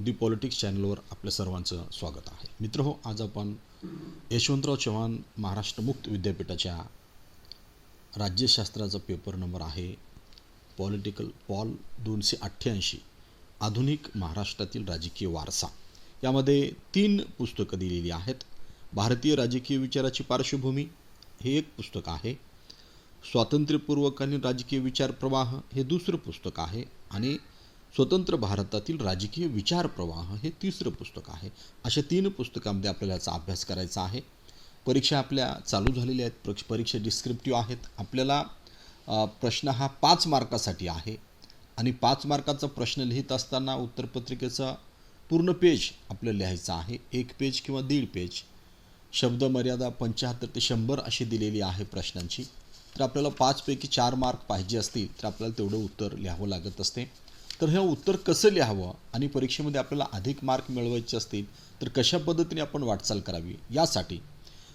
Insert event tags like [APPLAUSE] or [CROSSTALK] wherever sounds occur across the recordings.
दी politics चॅनलवर आपल्या सर्वांचं स्वागत आहे. मित्र हो आज आपण यशवंतराव चव्हाण महाराष्ट्र मुक्त विद्यापीठाच्या राज्यशास्त्राचा पेपर नंबर आहे पॉलिटिकल पॉल दोनशे अठ्ठ्याऐंशी आधुनिक महाराष्ट्रातील राजकीय वारसा. यामध्ये तीन पुस्तकं दिलेली आहेत. भारतीय राजकीय विचाराची पार्श्वभूमी हे एक पुस्तक आहे. स्वातंत्र्यपूर्वकालीन राजकीय विचार प्रवाह हे दुसरं पुस्तक आहे. आणि स्वतंत्र भारतातील राजकीय विचार प्रवाह हे तिसरं पुस्तक आहे. अशा तीन पुस्तकामध्ये आपल्याला याचा अभ्यास करायचा आहे. परीक्षा आपल्या चालू झालेल्या आहेत. प्र परीक्षा डिस्क्रिप्टिव्ह आहेत. आपल्याला प्रश्न हा पाच मार्कासाठी आहे. आणि पाच मार्काचा प्रश्न लिहित असताना उत्तरपत्रिकेचा पूर्ण पेज आपल्याला लिहायचं आहे. एक पेज किंवा दीड पेज शब्द मर्यादा पंच्याहत्तर ते शंभर अशी दिलेली आहे प्रश्नांची. तर आपल्याला पाचपैकी चार मार्क पाहिजे असतील तर आपल्याला तेवढं उत्तर लिहावं लागत असते. तर हे उत्तर कसं लिहावं? आणि परीक्षेमध्ये आपल्याला अधिक मार्क मिळवायचे असतील तर कशा पद्धतीने आपण वाटचाल करावी? यासाठी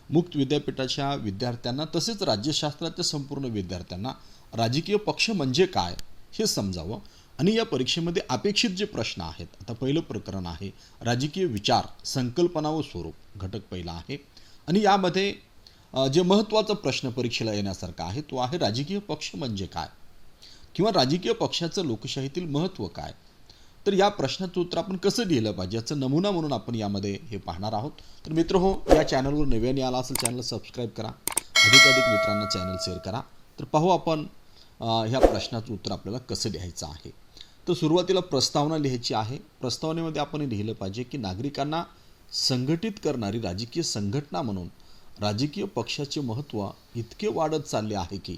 मुक्त विद्यापीठाच्या विद्यार्थ्यांना तसेच राज्यशास्त्राच्या संपूर्ण विद्यार्थ्यांना राजकीय पक्ष म्हणजे काय हे समजावं. आणि या परीक्षेमध्ये अपेक्षित जे प्रश्न आहेत आता पहिलं प्रकरण आहे राजकीय विचार संकल्पना व स्वरूप घटक पहिला आहे. आणि यामध्ये जे महत्त्वाचा प्रश्न परीक्षेला येण्यासारखा आहे तो आहे राजकीय पक्ष म्हणजे काय? किंवा राजकीय पक्षाचं लोकशाहीतील महत्त्व काय? तर या प्रश्नाचं उत्तर आपण कसं लिहिलं पाहिजे? याचं नमुना म्हणून आपण यामध्ये हे पाहणार आहोत. तर मित्र हो या चॅनलवर नव्याने आला असेल चॅनल सबस्क्राईब करा. अधिकाधिक मित्रांना चॅनल शेअर करा. तर पाहू आपण ह्या प्रश्नाचं उत्तर आपल्याला कसं लिहायचं आहे. तर सुरुवातीला प्रस्तावना लिहायची आहे. प्रस्तावनेमध्ये आपण हे लिहिलं पाहिजे की नागरिकांना संघटित करणारी राजकीय संघटना म्हणून राजकीय पक्षाचे महत्त्व इतके वाढत चालले आहे की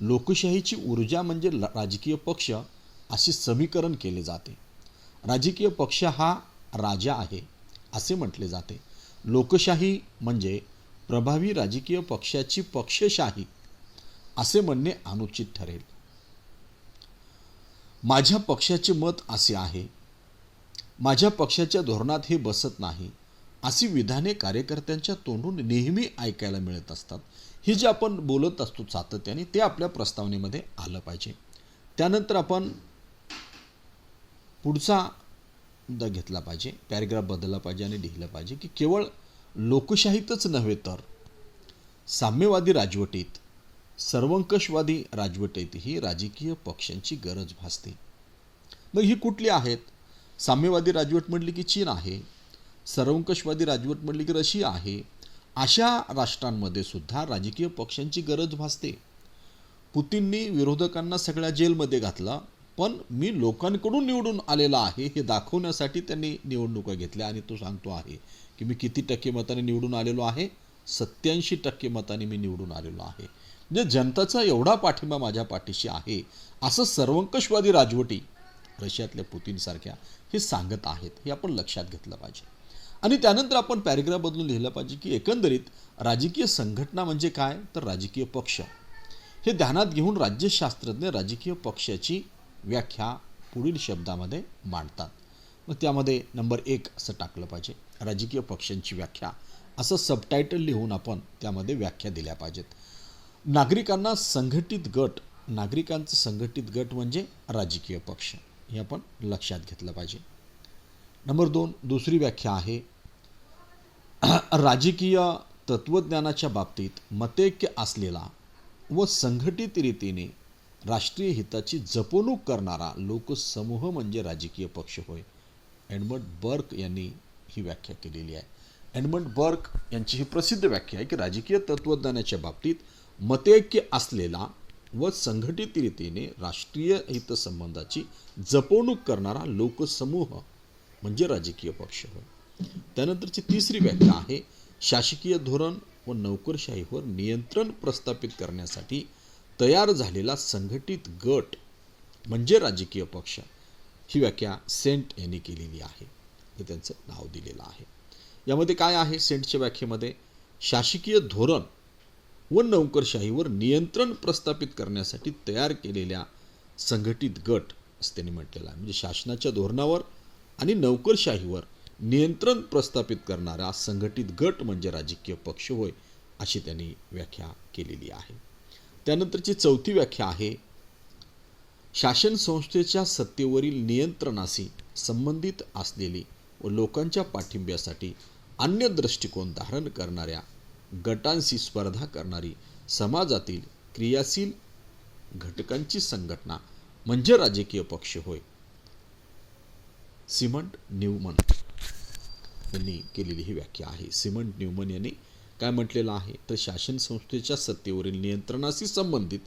लोकशाहीची ऊर्जा म्हणजे राजकीय पक्ष असे समीकरण केले जाते. राजकीय पक्ष हा राजा आहे असे म्हटले जाते. लोकशाही म्हणजे प्रभावी राजकीय पक्षाची पक्षशाही असे म्हणणे अनुचित ठरेल. माझ्या पक्षाचे मत असे आहे माझ्या पक्षाच्या धोरणात हे बसत नाही अशी विधाने कार्यकर्त्यांच्या तोंडून नेहमी ऐकायला मिळत असतात. हे जे आपण बोलत असतो सातत्याने ते आपल्या प्रस्तावनेमध्ये आलं पाहिजे. त्यानंतर आपण पुढचा मुद्दा घेतला पाहिजे पॅरेग्राफ बदलला पाहिजे आणि लिहिलं पाहिजे की केवळ लोकशाहीतच नव्हे तर साम्यवादी राजवटीत सर्वंकषवादी राजवटीतही राजकीय पक्षांची गरज भासते. मग ही कुठली आहेत? साम्यवादी राजवट म्हटली की चीन आहे सर्वंकषवादी राजवट म्हटली की रशिया आहे अशा राष्ट्रांमध्ये सुद्धा राजकीय पक्षांची गरज भासते. पुतींनी विरोधकांना सगळ्या जेलमध्ये घातला पण मी लोकांकडून निवडून आलेला आहे हे दाखवण्यासाठी त्यांनी निवडणुका घेतल्या आणि तो सांगतो आहे की मी किती टक्के मताने निवडून आलेलो आहे? सत्याऐंशी टक्के मताने मी निवडून आलेलो आहे. म्हणजे जनताचा एवढा पाठिंबा माझ्या पाठीशी आहे असं सर्वंकषवादी राजवटी रशियातल्या पुतीनसारख्या हे सांगत आहेत हे आपण लक्षात घेतलं पाहिजे. आणि त्यानंतर आपण पॅरेग्राफ बदलून लिहिलं पाहिजे की एकंदरीत राजकीय संघटना म्हणजे काय? तर राजकीय पक्ष. हे ध्यानात घेऊन राज्यशास्त्रज्ञ राजकीय पक्षाची व्याख्या पुढील शब्दामध्ये मांडतात. मग त्यामध्ये नंबर एक असं टाकलं पाहिजे. राजकीय पक्षांची व्याख्या. असं सबटायटल लिहून आपण त्यामध्ये व्याख्या दिल्या पाहिजेत. नागरिकांना संघटित गट नागरिकांचं संघटित गट म्हणजे राजकीय पक्ष. हे आपण लक्षात घेतलं पाहिजे. नंबर दोन दुसरी व्याख्या आहे [CLEARS THROAT] राजकीय तत्त्वज्ञानाच्या बाबतीत मतैक्य असलेला व संघटित रीतीने राष्ट्रीय हिताची जपवणूक करणारा लोकसमूह म्हणजे राजकीय पक्ष होय. एडमंड बर्क यांनी ही व्याख्या केलेली आहे. एडमंड बर्क यांची ही प्रसिद्ध व्याख्या आहे की राजकीय तत्त्वज्ञानाच्या बाबतीत मतैक्य असलेला व संघटित रीतीने राष्ट्रीय हितसंबंधाची जपवणूक करणारा लोकसमूह म्हणजे राजकीय पक्ष होय त्यानंतरची तिसरी व्याख्या आहे शासकीय धोरण व नोकरशाहीवर नियंत्रण प्रस्थापित करण्यासाठी तयार झालेला संघटित गट म्हणजे राजकीय पक्ष. ही व्याख्या सेंट यांनी केलेली आहे. हे त्यांचं नाव दिलेलं आहे. यामध्ये काय आहे सेंटच्या व्याख्येमध्ये? शासकीय धोरण व नोकरशाहीवर नियंत्रण प्रस्थापित करण्यासाठी तयार केलेल्या संघटित गट असं त्यांनी म्हटलेलं आहे. म्हणजे शासनाच्या धोरणावर आणि नोकरशाहीवर नियंत्रण प्रस्थापित करणारा संघटित गट म्हणजे राजकीय पक्ष होय अशी त्यांनी व्याख्या केलेली आहे. त्यानंतरची चौथी व्याख्या आहे शासन संस्थेच्या सत्तेवरील नियंत्रणाशी संबंधित असलेली व लोकांच्या पाठिंब्यासाठी अन्य दृष्टिकोन धारण करणाऱ्या गटांशी स्पर्धा करणारी समाजातील क्रियाशील घटकांची संघटना म्हणजे राजकीय पक्ष होय सिमंट न्यूमन यांनी केलेली ही व्याख्या आहे. सिमंट न्यूमन यांनी काय म्हटलेलं आहे? तर शासन संस्थेच्या सत्तेवरील नियंत्रणाशी संबंधित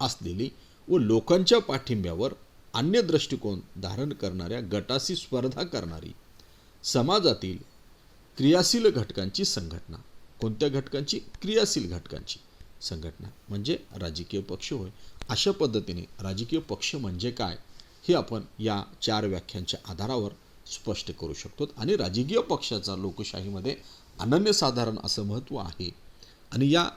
असलेली व लोकांच्या पाठिंब्यावर अन्य दृष्टिकोन धारण करणाऱ्या गटाशी स्पर्धा करणारी समाजातील क्रियाशील घटकांची संघटना. कोणत्या घटकांची? क्रियाशील घटकांची संघटना. म्हणजे राजकीय पक्ष होय. अशा पद्धतीने राजकीय पक्ष म्हणजे काय? हे आपण या चार व्याख्यांच्या आधारावर स्पष्ट करू शकतो. आणि राजकीय पक्षाचा लोकशाहीमध्ये अनन्यसाधारण असं महत्त्व आहे. आणि या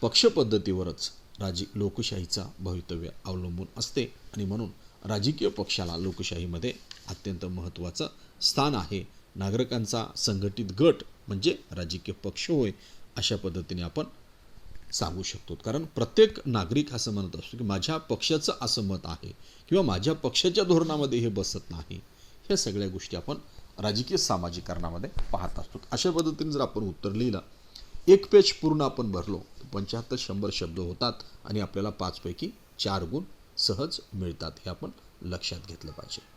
पक्षपद्धतीवरच राजी लोकशाहीचा भवितव्य अवलंबून असते. आणि म्हणून राजकीय पक्षाला लोकशाहीमध्ये अत्यंत महत्त्वाचं स्थान आहे. नागरिकांचा संघटित गट म्हणजे राजकीय पक्ष होय अशा पद्धतीने आपण सांगू शकतो. कारण प्रत्येक नागरिक असं म्हणत असतो की माझ्या पक्षाचं असं मत आहे किंवा माझ्या पक्षाच्या धोरणामध्ये हे बसत नाही. ह्या सगळ्या गोष्टी आपण राजकीय सामाजिकरणामध्ये पाहत असतो. अशा पद्धतीने जर आपण उत्तर लिहिलं एक पेज पूर्ण आपण भरलो तर पंच्याहत्तर शंभर शब्द होतात आणि आपल्याला पाचपैकी चार गुण सहज मिळतात हे आपण लक्षात घेतलं पाहिजे.